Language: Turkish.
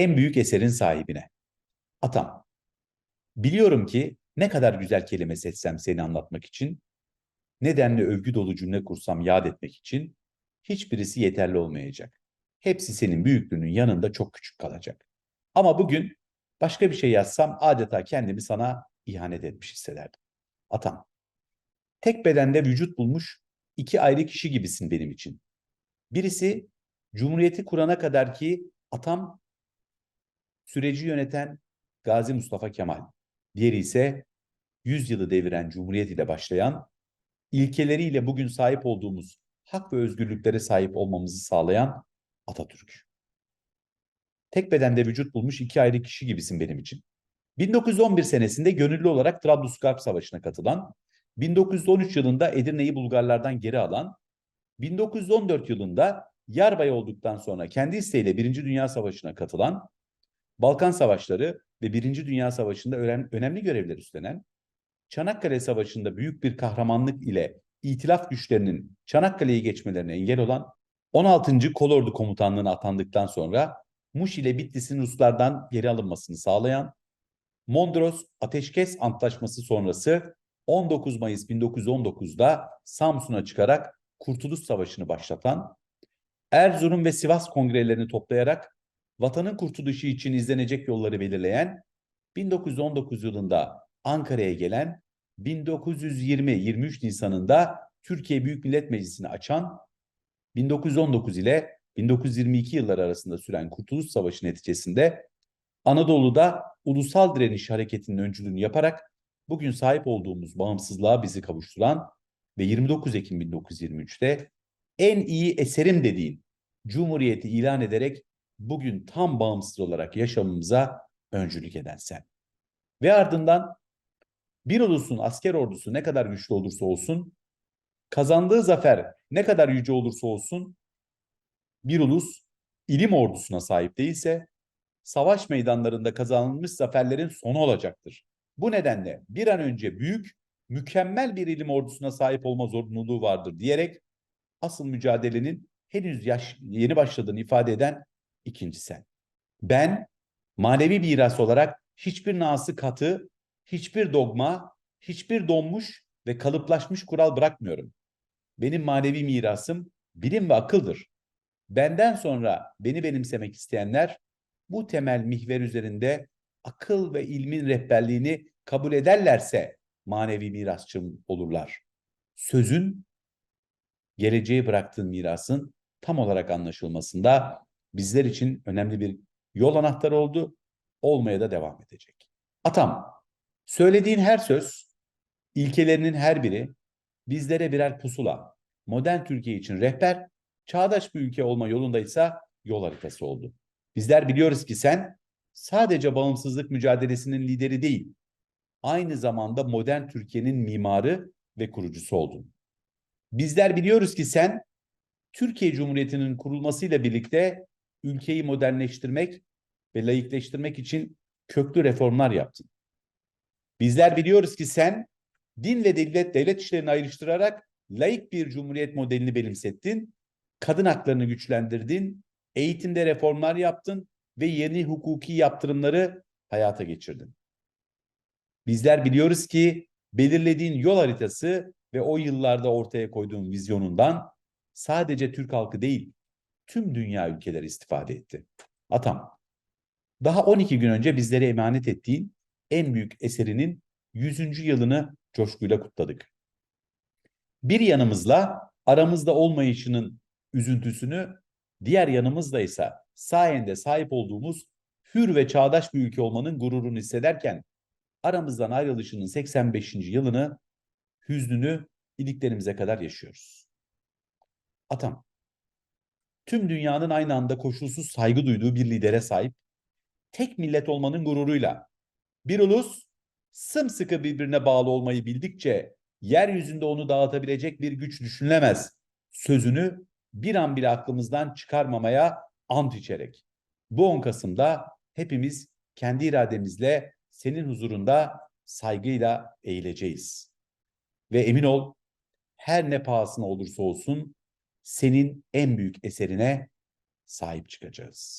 en büyük eserin sahibine. Atam, biliyorum ki ne kadar güzel kelime seçsem seni anlatmak için, nedenle övgü dolu cümle kursam yad etmek için, hiçbirisi yeterli olmayacak. Hepsi senin büyüklüğünün yanında çok küçük kalacak. Ama bugün başka bir şey yazsam adeta kendimi sana ihanet etmiş hissederdim. Atam, tek bedende vücut bulmuş iki ayrı kişi gibisin benim için. Birisi Cumhuriyeti kurana kadar ki atam süreci yöneten Gazi Mustafa Kemal. Diğeri ise 100 yılı deviren Cumhuriyet ile başlayan, ilkeleriyle bugün sahip olduğumuz hak ve özgürlüklere sahip olmamızı sağlayan Atatürk. Tek bedende vücut bulmuş iki ayrı kişi gibisin benim için. 1911 senesinde gönüllü olarak Trablusgarp Savaşı'na katılan, 1913 yılında Edirne'yi Bulgarlardan geri alan, 1914 yılında yarbay olduktan sonra kendi isteğiyle Birinci Dünya Savaşı'na katılan, Balkan Savaşları ve Birinci Dünya Savaşı'nda önemli görevler üstlenen, Çanakkale Savaşı'nda büyük bir kahramanlık ile itilaf güçlerinin Çanakkale'yi geçmelerine engel olan, 16. Kolordu Komutanlığı'na atandıktan sonra Muş ile Bitlis'in Ruslardan geri alınmasını sağlayan, Mondros Ateşkes Antlaşması sonrası 19 Mayıs 1919'da Samsun'a çıkarak Kurtuluş Savaşı'nı başlatan, Erzurum ve Sivas kongrelerini toplayarak vatanın kurtuluşu için izlenecek yolları belirleyen, 1919 yılında Ankara'ya gelen, 1920-23 Nisan'ında Türkiye Büyük Millet Meclisi'ni açan, 1919 ile 1922 yılları arasında süren Kurtuluş Savaşı neticesinde Anadolu'da ulusal direniş hareketinin öncülüğünü yaparak bugün sahip olduğumuz bağımsızlığa bizi kavuşturan ve 29 Ekim 1923'te en iyi eserim dediğin Cumhuriyeti ilan ederek bugün tam bağımsız olarak yaşamımıza öncülük eden sen. Ve ardından bir ulusun asker ordusu ne kadar güçlü olursa olsun, kazandığı zafer ne kadar yüce olursa olsun, bir ulus ilim ordusuna sahip değilse, savaş meydanlarında kazanılmış zaferlerin sonu olacaktır. Bu nedenle bir an önce büyük, mükemmel bir ilim ordusuna sahip olma zorunluluğu vardır diyerek asıl mücadelenin henüz yaş, yeni başladığını ifade eden ikinci sen. Ben manevi miras olarak hiçbir nası katı, hiçbir dogma, hiçbir donmuş ve kalıplaşmış kural bırakmıyorum. Benim manevi mirasım bilim ve akıldır. Benden sonra beni benimsemek isteyenler bu temel mihver üzerinde akıl ve ilmin rehberliğini kabul ederlerse manevi mirasçım olurlar. Sözün geleceğe bıraktığın mirasın tam olarak anlaşılmasında bizler için önemli bir yol anahtarı oldu. Olmaya da devam edecek. Atam, söylediğin her söz, ilkelerinin her biri bizlere birer pusula, modern Türkiye için rehber, çağdaş bir ülke olma yolundaysa yol haritası oldu. Bizler biliyoruz ki sen sadece bağımsızlık mücadelesinin lideri değil, aynı zamanda modern Türkiye'nin mimarı ve kurucusu oldun. Bizler biliyoruz ki sen Türkiye Cumhuriyeti'nin kurulmasıyla birlikte ülkeyi modernleştirmek ve layıkleştirmek için köklü reformlar yaptın. Bizler biliyoruz ki sen din ve devlet devlet işlerini ayrıştırarak layık bir cumhuriyet modelini benimsettin, kadın haklarını güçlendirdin, eğitimde reformlar yaptın ve yeni hukuki yaptırımları hayata geçirdin. Bizler biliyoruz ki belirlediğin yol haritası ve o yıllarda ortaya koyduğun vizyonundan sadece Türk halkı değil, tüm dünya ülkeleri istifade etti. Atam, daha 12 gün önce bizlere emanet ettiğin en büyük eserinin 100. yılını coşkuyla kutladık. Bir yanımızla aramızda olmayışının üzüntüsünü, diğer yanımızda ise sayende sahip olduğumuz hür ve çağdaş bir ülke olmanın gururunu hissederken aramızdan ayrılışının 85. yılını hüznünü iliklerimize kadar yaşıyoruz. Atam, tüm dünyanın aynı anda koşulsuz saygı duyduğu bir lidere sahip, tek millet olmanın gururuyla, bir ulus sımsıkı birbirine bağlı olmayı bildikçe yeryüzünde onu dağıtabilecek bir güç düşünülemez sözünü bir an bile aklımızdan çıkarmamaya ant içerek. Bu 10 Kasım'da hepimiz kendi irademizle senin huzurunda saygıyla eğileceğiz. Ve emin ol her ne pahasına olursa olsun senin en büyük eserine sahip çıkacağız.